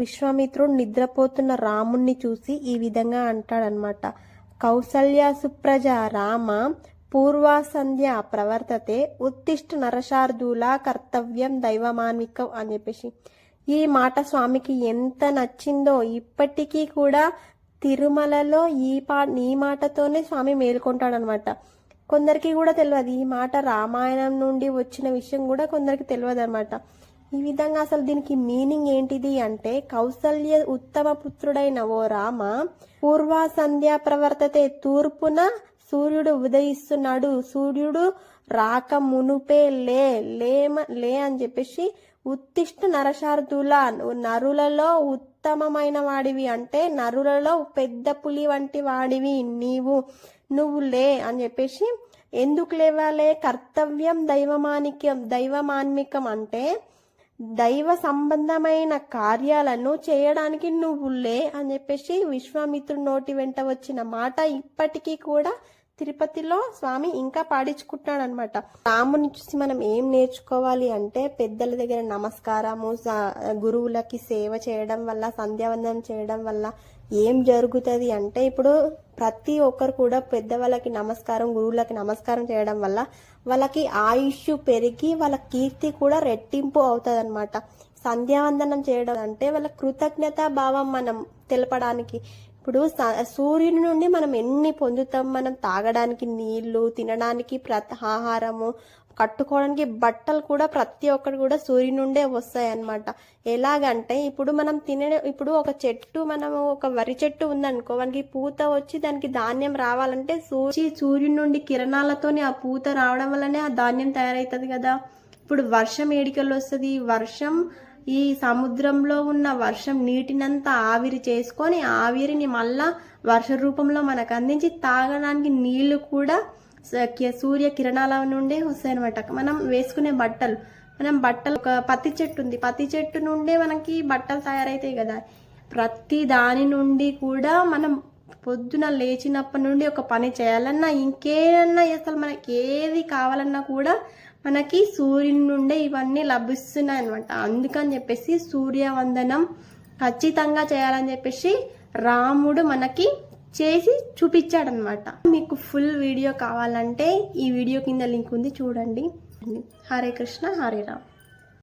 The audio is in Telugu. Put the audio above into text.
విశ్వామిత్రుడు నిద్రపోతున్న రాముణ్ణి చూసి ఈ విధంగా అంటాడనమాట. కౌసల్య సుప్రజ రామ పూర్వాసంధ్య ప్రవర్తతే ఉత్తిష్ట నరశార్దూల కర్తవ్యం దైవమాన్వికం అని చెప్పేసి. ఈ మాట స్వామికి ఎంత నచ్చిందో ఇప్పటికీ కూడా తిరుమలలో ఈ పా ఈ మాటతోనే స్వామి మేల్కొంటాడనమాట. కొందరికి కూడా తెలియదు ఈ మాట రామాయణం నుండి వచ్చిన విషయం కూడా కొందరికి తెలియదు అనమాట ఈ విధంగా అసలు దీనికి మీనింగ్ ఏంటిది అంటే కౌసల్య ఉత్తమ పుత్రుడైన ఓ రామ పూర్వ సంధ్యా ప్రవర్తతే తూర్పున సూర్యుడు ఉదయిస్తున్నాడు. సూర్యుడు రాక మునుపే లే లేమ లే అని చెప్పేసి ఉత్తిష్ట నరశార్థుల నరులలో ఉత్తమమైన వాడివి అంటే నరులలో పెద్ద పులి వంటి వాడివి నీవు. నువ్వు లే అని చెప్పేసి ఎందుకు లేవాలే? కర్తవ్యం దైవమానిక్యం దైవమాన్మికం అంటే దైవ సంబంధమైన కార్యాలను చేయడానికి నువ్వు లే అని చెప్పేసి విశ్వామిత్రుడి నోటి వెంట వచ్చిన మాట ఇప్పటికీ కూడా తిరుపతిలో స్వామి ఇంకా పాడించుకుంటున్నాడు అనమాట రాముని చూసి మనం ఏం నేర్చుకోవాలి అంటే పెద్దల దగ్గర నమస్కారము గురువులకి సేవ చేయడం వల్ల సంధ్యావందనం చేయడం వల్ల ఏం జరుగుతుంది అంటే ఇప్పుడు ప్రతి ఒక్కరు కూడా పెద్దవాళ్ళకి నమస్కారం గురువులకి నమస్కారం చేయడం వల్ల వాళ్ళకి ఆయుష్ పెరిగి వాళ్ళ కీర్తి కూడా రెట్టింపు అవుతుంది అనమాట సంధ్యావందనం చేయడం అంటే వాళ్ళ కృతజ్ఞత భావం మనం తెలపడానికి. ఇప్పుడు స- సూర్యుని నుండి మనం ఎన్ని పొందుతాం? మనం తాగడానికి నీళ్ళు తినడానికి ప్రతి ఆహారము కట్టుకోవడానికి బట్టలు కూడా ప్రతి ఒక్కటి కూడా సూర్యుని నుండే వస్తాయి అన్నమాట ఎలాగంటే ఇప్పుడు మనం తినే ఇప్పుడు ఒక చెట్టు మనము ఒక వరి చెట్టు ఉందనుకో మనకి పూత వచ్చి దానికి ధాన్యం రావాలంటే సూచి సూర్యుని నుండి కిరణాలతోనే ఆ పూత రావడం వల్లనే ఆ ధాన్యం తయారవుతుంది కదా. ఇప్పుడు వర్షం ఏడికల్లో వస్తుంది. వర్షం ఈ సముద్రంలో ఉన్న వర్షం నీటినంతా ఆవిరి చేసుకొని ఆవిరిని మళ్ళా వర్ష రూపంలో మనకు అందించి తాగడానికి నీళ్ళు కూడా సూర్య కిరణాల నుండే వస్తాయన్నమాట. మనం వేసుకునే బట్టలు. మనం బట్టలు ఒక పత్తి చెట్టు ఉంది. పత్తి చెట్టు నుండే మనకి బట్టలు తయారవుతాయి కదా. ప్రతి దాని నుండి కూడా మనం పొద్దున లేచినప్పటి నుండి ఒక పని చేయాలన్నా ఇంకేదన్నా అసలు మనకి ఏది కావాలన్నా కూడా మనకి సూర్యుని నుండే ఇవన్నీ లభిస్తున్నాయి అనమాట అందుకని చెప్పేసి సూర్యవందనం ఖచ్చితంగా చేయాలని చెప్పేసి రాముడు మనకి చేసి చూపించాడనమాట మీకు ఫుల్ వీడియో కావాలంటే ఈ వీడియో కింద లింక్ ఉంది చూడండి. హరే కృష్ణ హరే రామ్.